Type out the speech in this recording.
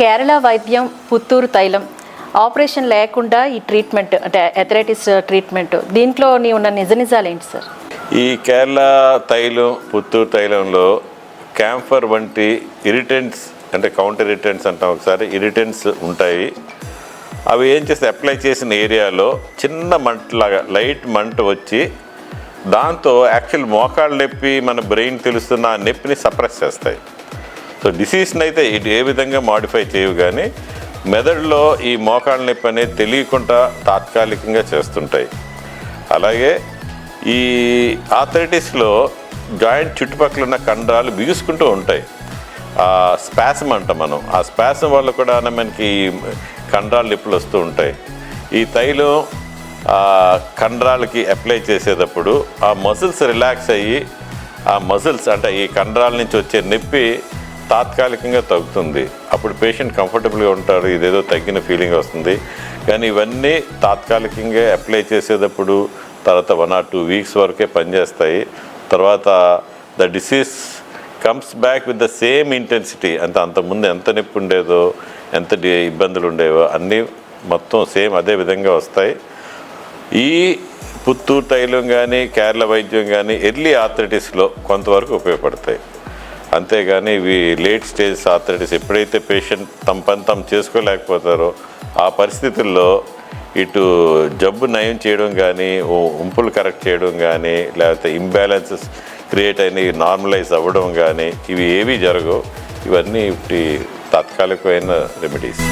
కేరళ వైద్యం పుత్తూరు తైలం. ఆపరేషన్ లేకుండా ఈ ట్రీట్మెంట్ అంటే ఎథరైటిస్ ట్రీట్మెంట్. దీంట్లో నీ ఉన్న నిజ నిజాలు ఏంటి సార్? ఈ కేరళ తైలం పుత్తూరు తైలంలో క్యాంఫర్ వంటి ఇరిటెంట్స్ అంటే కౌంటర్ ఇరిటెంట్స్ అంటాం ఒకసారి ఇరిటెంట్స్ ఉంటాయి. అవి ఏం చేస్తే అప్లై చేసిన ఏరియాలో చిన్న మంటలాగా లైట్ మంట వచ్చి దాంతో యాక్చువల్ మోకాళ్ళ నొప్పి మన బ్రెయిన్ తెలుస్తున్న ఆ నొప్పిని సప్రెస్ చేస్తాయి. సో డిసీజ్ని అయితే ఇటు ఏ విధంగా మాడిఫై చేయవు కానీ మెదడులో ఈ మోకాళ్ళ నొప్పి అనేది తెలియకుండా తాత్కాలికంగా చేస్తుంటాయి. అలాగే ఈ ఆథరైటిస్లో జాయింట్ చుట్టుపక్కల ఉన్న కండరాలు బిగుసుకుంటూ ఉంటాయి. ఆ స్పాసం అంట మనం. ఆ స్పాసం వల్ల కూడా మనకి కండరాలు నొప్పులు వస్తూ ఉంటాయి. ఈ తైలం ఆ కండరాలకి అప్లై చేసేటప్పుడు ఆ మజిల్స్ రిలాక్స్ అయ్యి ఆ మజిల్స్ అంటే ఈ కండరాల నుంచి వచ్చే నొప్పి తాత్కాలికంగా తగ్గుతుంది. అప్పుడు పేషెంట్ కంఫర్టబుల్గా ఉంటాడు ఇదేదో తగ్గిన ఫీలింగ్ వస్తుంది. కానీ ఇవన్నీ తాత్కాలికంగా అప్లై చేసేటప్పుడు తర్వాత వన్ ఆర్ టూ వీక్స్ వరకే పనిచేస్తాయి. తర్వాత the disease comes back with the same intensity అంటే అంతకుముందు ఎంత నొప్పి ఉండేదో ఎంత ఇబ్బందులు ఉండేవో అన్నీ మొత్తం సేమ్ అదే విధంగా వస్తాయి. ఈ పుత్తూరు తైలం కానీ కేరళ వైద్యం కానీ ఎర్లీ ఆథరిటీస్లో కొంతవరకు ఉపయోగపడతాయి. అంతేగాని ఇవి లేట్ స్టేజ్ ఆథరైటిస్ ఎప్పుడైతే పేషెంట్ తమ పని తాము చేసుకోలేకపోతారో ఆ పరిస్థితుల్లో ఇటు జబ్బు నయం చేయడం కానీ ఉంపులు కరెక్ట్ చేయడం కానీ లేకపోతే ఇంబ్యాలెన్సెస్ క్రియేట్ అయినవి నార్మలైజ్ అవ్వడం కానీ ఇవి ఏవి జరగవు. ఇవన్నీ ఇప్పటి తాత్కాలికమైన రెమెడీస్